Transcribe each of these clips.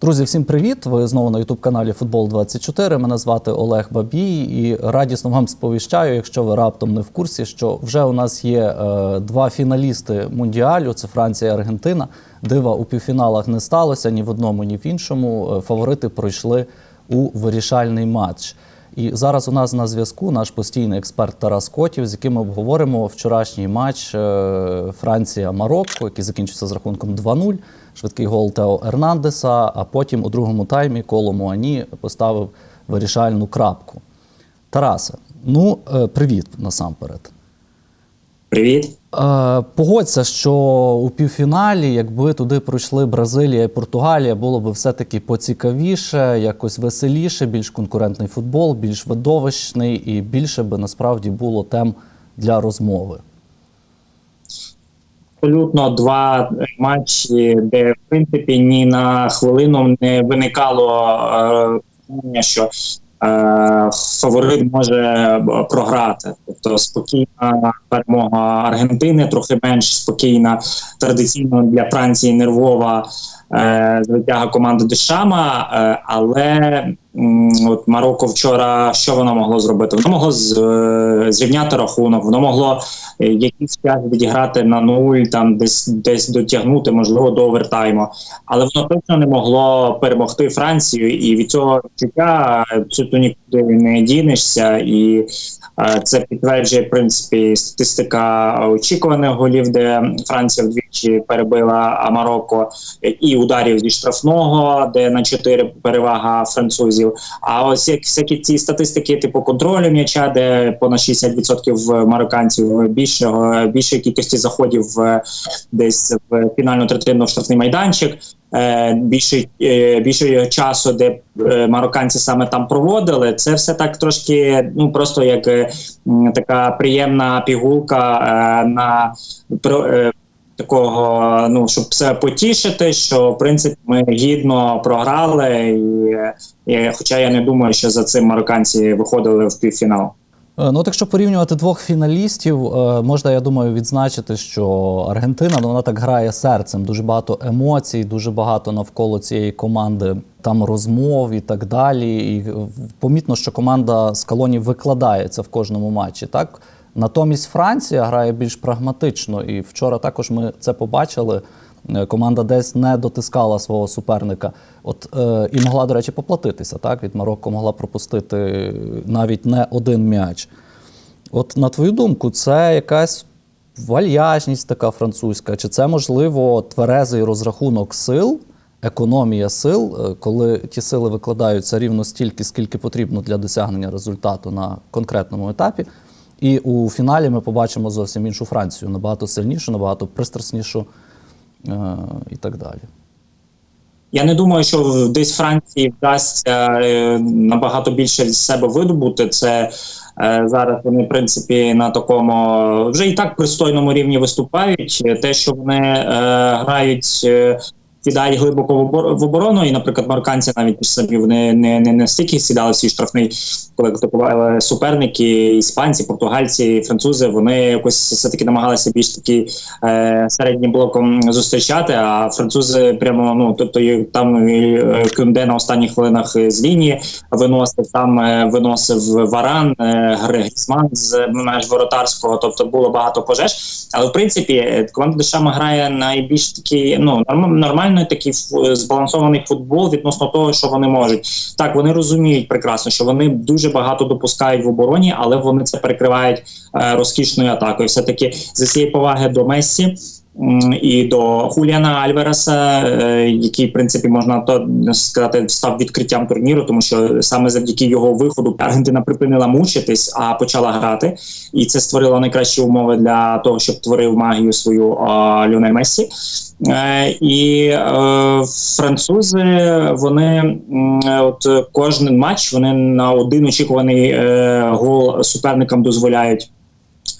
Друзі, всім привіт! Ви знову на Ютуб-каналі Футбол 24 Мене звати Олег Бабій і радісно вам сповіщаю, якщо ви раптом не в курсі, що вже у нас є е, два фіналісти мундіалю: це Франція і Аргентина. Дива у півфіналах не сталося ні в одному, ні в іншому. Е, Фаворити пройшли у вирішальний матч. І зараз у нас на зв'язку наш постійний експерт Тарас Котів, з яким ми обговоримо вчорашній матч е, Франція-Марокко, який закінчився з рахунком 2-0. Швидкий гол Тео Ернандеса, а потім у другому таймі коло Муані поставив вирішальну крапку. Тарасе, ну е, привіт насамперед. Привіт. Е, Погодься, що у півфіналі, якби туди пройшли Бразилія і Португалія, було б все-таки поцікавіше, якось веселіше, більш конкурентний футбол, більш видовищний і більше би насправді було тем для розмови. Абсолютно два матчі, де в принципі ні на хвилину не виникало е, що фаворит може програти. Тобто спокійна перемога Аргентини, трохи менш спокійна, традиційно для Франції нервова е, звитяга команди Дешама. Е, але от Марокко вчора що воно могло зробити? Воно могло е, зрівняти рахунок, воно могло е, якийсь час відіграти на нуль, там десь десь дотягнути, можливо, до овертайму. Але воно точно не могло перемогти Францію, і від цього відчуття абсолютно нікуди не дінешся. І е, це підтверджує в принципі статистика очікуваних голів, де Франція вдвічі перебила Марокко, і ударів зі штрафного, де на 4 перевага французів. А ось як всякі ці статистики, типу контролю м'яча, де понад 60% марокканців більшого більшої кількості заходів десь в фінальну третину в штрафний майданчик. е, Більше більше часу, де е, марокканці саме там проводили, це все так трошки, ну просто як е, така приємна пігулка е, на е, Такого, ну щоб все потішити, що в принципі ми гідно програли, і, і хоча я не думаю, що за цим марокканці виходили в півфінал. Е, Ну, от якщо порівнювати двох фіналістів, е, можна, я думаю, відзначити, що Аргентина ну, вона так грає серцем. Дуже багато емоцій, дуже багато навколо цієї команди там розмов і так далі. І помітно, що команда з колоні викладається в кожному матчі. Так натомість Франція грає більш прагматично, і вчора також ми це побачили. Е, Команда десь не дотискала свого суперника, от е, і могла, до речі, поплатитися. Так від Марокко могла пропустити навіть не один м'яч. От на твою думку, це якась вальяжність така французька, чи це можливо тверезий розрахунок сил, економія сил, е, коли ті сили викладаються рівно стільки, скільки потрібно для досягнення результату на конкретному етапі. І у фіналі ми побачимо зовсім іншу Францію, набагато сильнішу, набагато пристраснішу е, і так далі. Я не думаю, що десь Франції вдасться е, набагато більше з себе видобути. Це е, зараз вони, в принципі, на такому вже і так пристойному рівні виступають. Те, що вони е, грають. Сідають глибоко в оборону, і, наприклад, марокканці навіть самі вони не, не настільки сідали в свій штрафний, коли атакували суперники, іспанці, португальці, французи. Вони якось все таки намагалися більш таки е, середнім блоком зустрічати. А французи прямо ну тобто там е, Кюнде на останніх хвилинах з лінії виносив там, е, виносив варан, е, Грисман з меж воротарського. Тобто було багато пожеж. Але в принципі команда Дешама грає найбільш такий ну норм, нормальний такий збалансований футбол відносно того, що вони можуть. Так вони розуміють прекрасно, що вони дуже багато допускають в обороні, але вони це перекривають е, розкішною атакою. Все таки за цієї поваги до Мессі. І до Хуліана Альвереса, е, який, в принципі, можна то сказати, став відкриттям турніру, тому що саме завдяки його виходу Аргентина припинила мучитись, а почала грати, і це створило найкращі умови для того, щоб творив магію свою а, Ліонель Мессі. Е, і е, французи вони от кожен матч вони на один очікуваний гол суперникам дозволяють.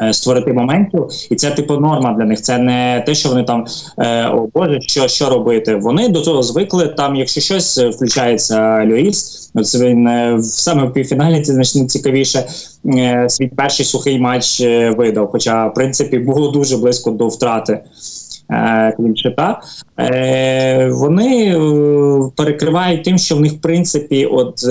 Е, Створити моментів, і це типу норма для них. Це не те, що вони там е, о Боже, що, що робити. Вони до цього звикли. Там, якщо щось е, включається Люїс, це він саме в півфіналі це значно цікавіше. Свій перший сухий матч видав. Хоча, в принципі, було дуже близько до втрати. Е, Е, вони е, перекривають тим, що в них в принципі, от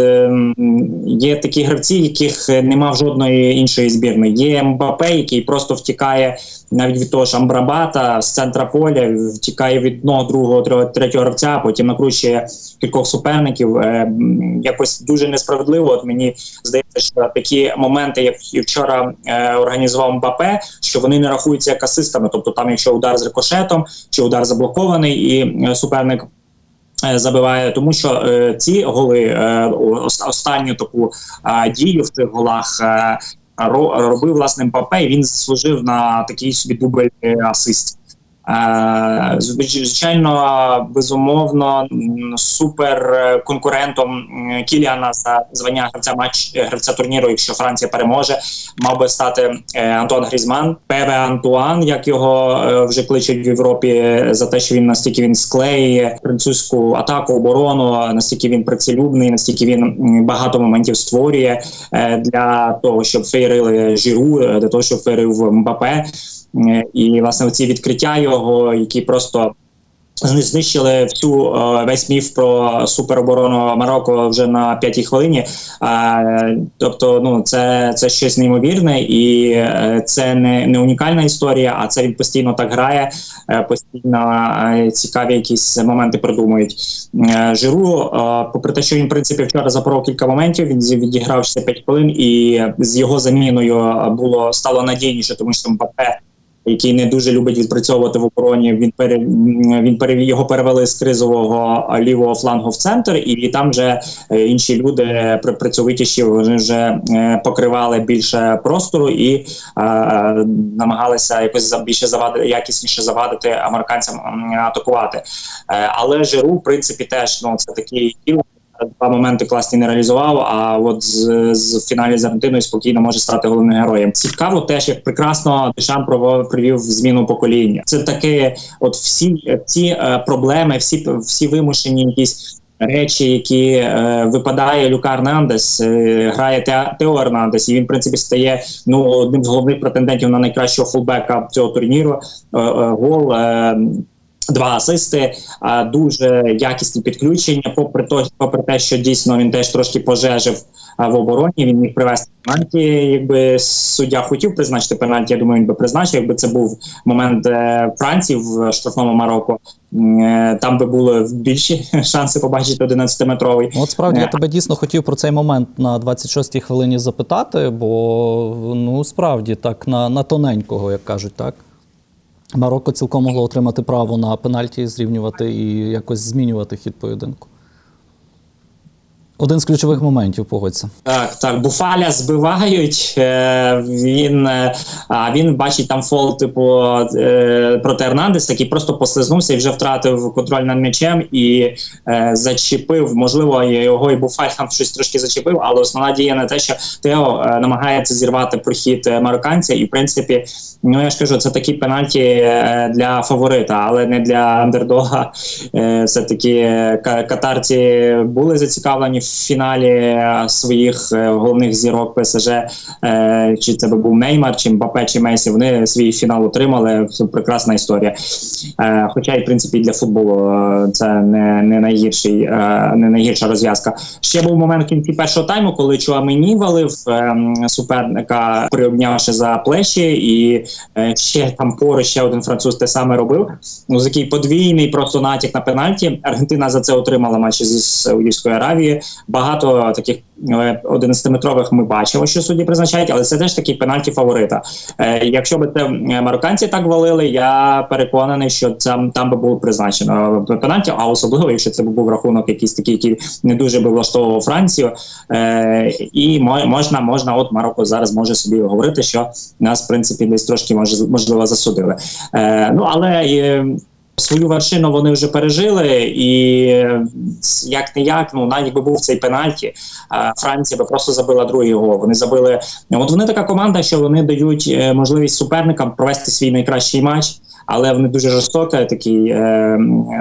є такі гравці, яких нема в жодної іншої збірної. Є Мбапе, який просто втікає навіть від того ж Амбрабата з центра поля, втікає від одного, другого, третього, гравця, потім накручує кількох суперників. Е, якось дуже несправедливо. От мені здається, що такі моменти, як вчора е, організував Мбапе, що вони не рахуються як асистами. Тобто, там, якщо удар з рикошетом чи удар заблокований, і е, суперник. Забиває, тому що е, ці голи е, останню таку е, дію в цих голах е, робив власне Мбапе, і він заслужив на такий собі дубль е, асист. Е, звич- Звичайно, безумовно, супер е, конкурентом Кіліана за звання гравця матч е, гравця турніру, якщо Франція переможе, мав би стати Антуан Грізман, Певе Антуан, як його вже кличуть в Європі, за те, що він настільки він склеює французьку атаку, оборону, настільки він працелюбний, настільки він багато моментів створює для того, щоб фейрили жіру, е, для того, щоб фейрив Мбапе. Е, І власне ці відкриття його, які просто знищили всю е, весь міф про супероборону Марокко вже на п'ятій хвилині. Е, тобто, ну це, це щось неймовірне, і це не, не унікальна історія, а це він постійно так грає, постійно цікаві якісь моменти придумують. Е, Жиру, попри те, що він в принципі вчора запоров кілька моментів, він відіграв ще 5 хвилин, і з його заміною було стало надійніше, тому що Мбапе який не дуже любить відпрацьовувати в обороні. Він пере він пере його перевели з кризового лівого флангу в центр, і там вже е, інші люди працьовитіші вони вже е, покривали більше простору і е, намагалися якось більше завадити, якісніше завадити американцям атакувати. Е, але Жиру, в принципі, теж ну це такий кіл, Два моменти класні не реалізував. А от з, з фіналі з Аргентиною спокійно може стати головним героєм. Цікаво, теж як прекрасно Дешан провів, зміну покоління. Це таке, от всі ці е, проблеми, всі всі вимушені якісь. Речі, які е, випадає Люка Ернандес, е, грає Те- Тео Ернандес, і він в принципі стає ну одним з головних претендентів на найкращого фулбека цього турніру. Е, е, гол. Е, Два асисти, дуже якісні підключення. Попри то, попри те, що дійсно він теж трошки пожежив в обороні. Він міг привести пенальті. Якби суддя хотів призначити пенальті, я думаю, він би призначив. Якби це був момент е, Франції в штрафному Марокко, е, там би були більші шанси побачити 11-метровий. Ну, От справді я Е. тебе дійсно хотів про цей момент на 26-й хвилині запитати, бо ну справді так на, на тоненького, як кажуть, так. Марокко цілком могло отримати право на пенальті, зрівнювати і якось змінювати хід поєдинку. Один з ключових моментів, погодься. Так, так, Буфаля збивають. Е, він е, а він бачить там фол, типу е, проти Ернандеса, який просто послизнувся і вже втратив контроль над м'ячем і зачепив. Можливо, його і Буфаль там щось трошки зачепив, але основна дія на те, що Тео намагається зірвати прохід марокканця, і в принципі, ну я ж кажу, це такі пенальті для фаворита, але не для андердога. Все таки катарці були зацікавлені фіналі е, своїх е, головних зірок ПСЖ. Е, чи це би був Неймар, чи Мбапе, чи Месі. Вони свій фінал отримали. Це прекрасна історія. Хоча і в принципі для футболу це не, не найгірший, не найгірша розв'язка. Ще був момент в кінці першого тайму, коли Чуамені валив е, суперника, приобнявши за плечі, і ще там поруч ще один француз те саме робив. Ну, такий подвійний просто натяк на пенальті. Аргентина за це отримала матчі з Саудівської Аравії. Багато таких е, 11-метрових ми бачимо, що судді призначають, але це теж такий пенальті фаворита. Е, якщо б це е, марокканці так валили, я переконаний, що там, там би було призначено пенальті, а особливо, якщо це був рахунок якийсь такий, який не дуже би влаштовував Францію. Е, і мо- можна, можна, от Марокко зараз може собі говорити, що нас, в принципі, десь трошки може, можливо засудили. Е, ну але. Е, Свою вершину вони вже пережили, і як не як, ну навіть якби був цей пенальті, Франція би просто забила другий гол. Вони забили. От вони така команда, що вони дають е, можливість суперникам провести свій найкращий матч. Але вони дуже жорстока, такий е,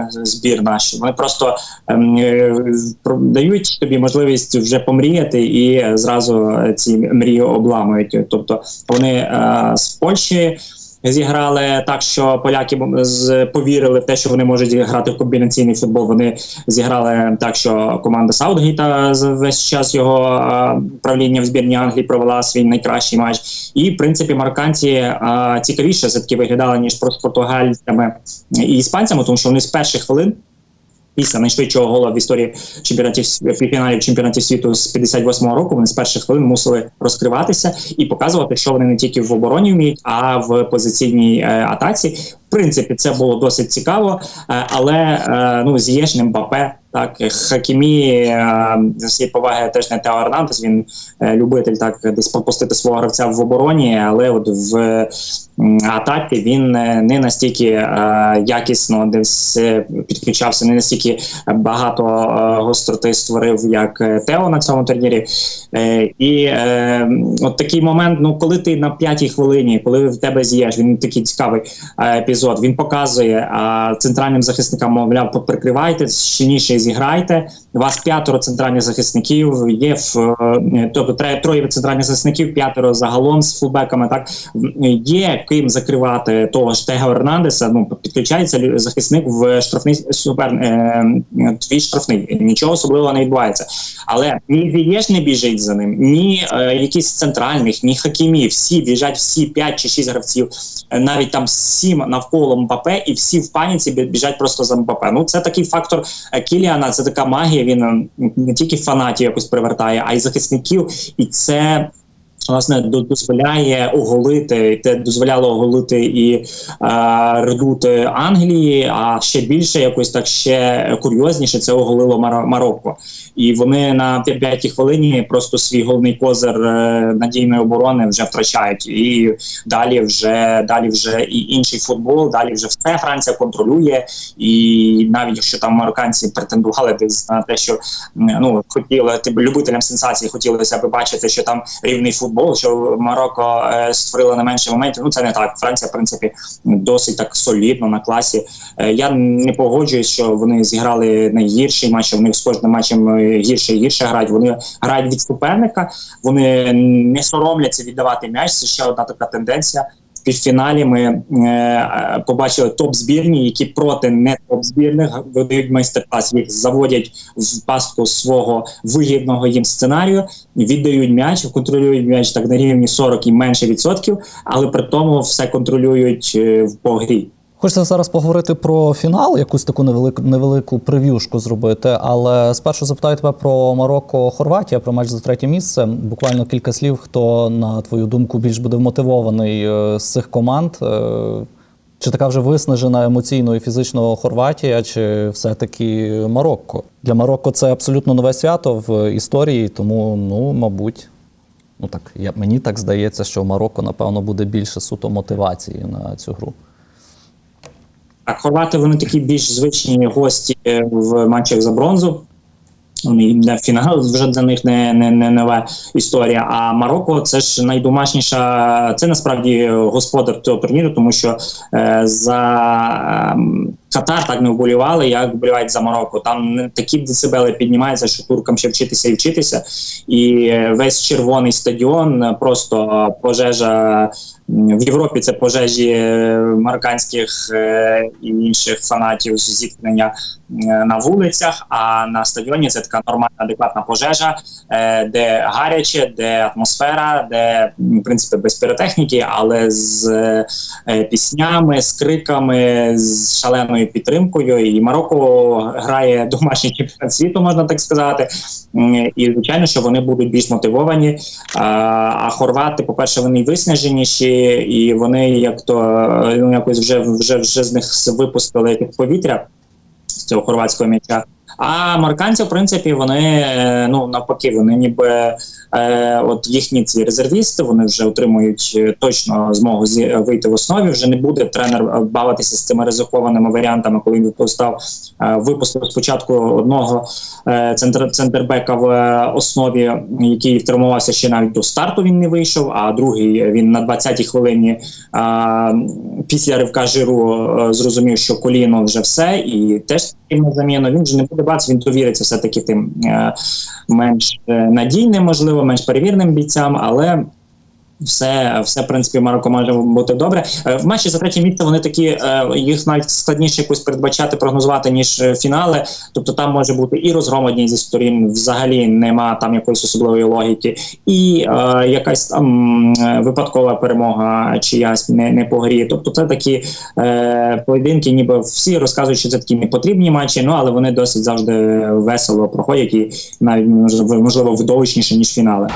збір наш. Вони просто ем, е, дають тобі можливість вже помріяти і е, зразу е, ці мрії обламують. Тобто вони е, з Польщі зіграли так, що поляки повірили в те, що вони можуть грати в комбінаційний футбол. Вони зіграли так, що команда Саутгейта за весь час його правління в збірні Англії провела свій найкращий матч. І в принципі марканці цікавіше все таки виглядали ніж просто португальцями і іспанцями, тому що вони з перших хвилин. Після найшвидшого гола в історії чемпіонатів фіналів чемпіонатів світу з 58-го року вони з перших хвилин мусили розкриватися і показувати, що вони не тільки в обороні вміють, а в позиційній е, атаці. В принципі, це було досить цікаво, е, але е, ну з'єшним Мбапе, так Хакімі е, з всієї поваги теж не Тео Ернандес, Він любитель так десь пропустити свого гравця в обороні, але от в атаці він не настільки якісно десь підключався, не настільки багато гостроти створив, як Тео на цьому турнірі. І от такий момент, ну коли ти на п'ятій хвилині, коли в тебе з'єш, він такий цікавий е, епізод. Він показує а, центральним захисникам, мовляв, прикривайте щільніше зіграйте. У вас п'ятеро центральних захисників є в е, тобто троє центральних захисників, п'ятеро загалом з фулбеками. Так є ким закривати того ж Тега Ернандеса. Ну підключається захисник в штрафний супер е, твій штрафний. Нічого особливого не відбувається. Але ні Вієш не біжить за ним, ні е, якісь центральних, ні хакімі. Всі біжать, всі 5 чи 6 гравців, е, навіть там сім навколо Мбапе, і всі в паніці бі- біжать просто за Мбапе. Ну це такий фактор е, Кіліана. Це така магія. Він не тільки фанатів якось привертає, а й захисників. І це власне до- дозволяє оголити, те дозволяло оголити і е, редути Англії, а ще більше якось так ще курйозніше це оголило Маро- Марокко. І вони на п'я- п'ятій хвилині просто свій головний козир е, надійної оборони вже втрачають. І далі вже далі вже і інший футбол, далі вже все Франція контролює. І навіть якщо там марокканці претендували десь на те, що ну хотіли типу, любителям сенсації хотілося б бачити, що там рівний футбол, що Марокко створила не менше моментів. Ну це не так. Франція, в принципі, досить так солідно на класі. Е, я не погоджуюсь, що вони зіграли найгірший матч. Вони з кожним матчем е, гірше і гірше грають. Вони грають від суперника, вони не соромляться віддавати м'яч. Це ще одна така тенденція. Півфіналі ми е, побачили топ збірні, які проти не топ збірних видають майстер-клас. Їх заводять в пастку свого вигідного їм сценарію, віддають м'яч, контролюють м'яч так на рівні 40 і менше відсотків, але при тому все контролюють е, в по грі. Хочеться зараз поговорити про фінал, якусь таку невелику невелику прев'юшку зробити. Але спершу запитаю тебе про Марокко Хорватія, про матч за третє місце. Буквально кілька слів. Хто на твою думку більш буде вмотивований е, з цих команд? Е, Чи така вже виснажена емоційно і фізично Хорватія, чи все-таки Марокко? Для Марокко це абсолютно нове свято в історії, тому ну, мабуть, ну так я мені так здається, що Марокко, напевно, буде більше суто мотивації на цю гру. А хорвати вони такі більш звичні гості е, в матчах за бронзу. Фінал вже для них не, не, не нова історія. А Марокко це ж найдомашніша, це насправді господар цього турніру, тому що е, за ем, Катар так не вболівали, як вболівають за Марокко. Там такі децибели піднімаються, що туркам ще вчитися і вчитися. І весь червоний стадіон просто пожежа. В Європі це пожежі е, марокканських е, і інших фанатів зіткнення е, на вулицях. А на стадіоні це така нормальна, адекватна пожежа, де гаряче, де атмосфера, де в принципі без піротехніки, але з піснями, з криками, з шаленою підтримкою. І Марокко грає домашній чемпіонат світу, можна так сказати. І звичайно, що вони будуть більш мотивовані. А, хорвати, по-перше, вони виснаженіші, і вони як то ну, якось вже вже вже з них випустили якесь повітря з цього хорватського м'яча. А марокканці, в принципі, вони е, ну навпаки, вони ніби е, от їхні ці резервісти, вони вже отримують е, точно змогу зі, вийти в основі. Вже не буде тренер е, бавитися з цими ризикованими варіантами, коли він е, випустив спочатку одного е, центр, центрбека в е, основі, який втримувався ще навіть до старту. Він не вийшов. А другий е, він на 20-й хвилині е, після ривка жиру е, зрозумів, що коліно вже все, і теж на заміну. Він вже не буде бачити, він довіриться все таки тим е, менш е, надійним, можливо, менш перевірним бійцям, але все, все в принципі Марокко може бути добре. Е, В матчі за третє місце вони такі е, їх навіть складніше якось передбачати, прогнозувати ніж е, фінали. Тобто там може бути і розгром одній зі сторін, взагалі нема там якоїсь особливої логіки, і е, якась там випадкова перемога чиясь не, не по грі. Тобто це такі е, поєдинки, ніби всі розказують, що це такі непотрібні матчі, ну але вони досить завжди весело проходять і навіть можливо видовищніше ніж фінали.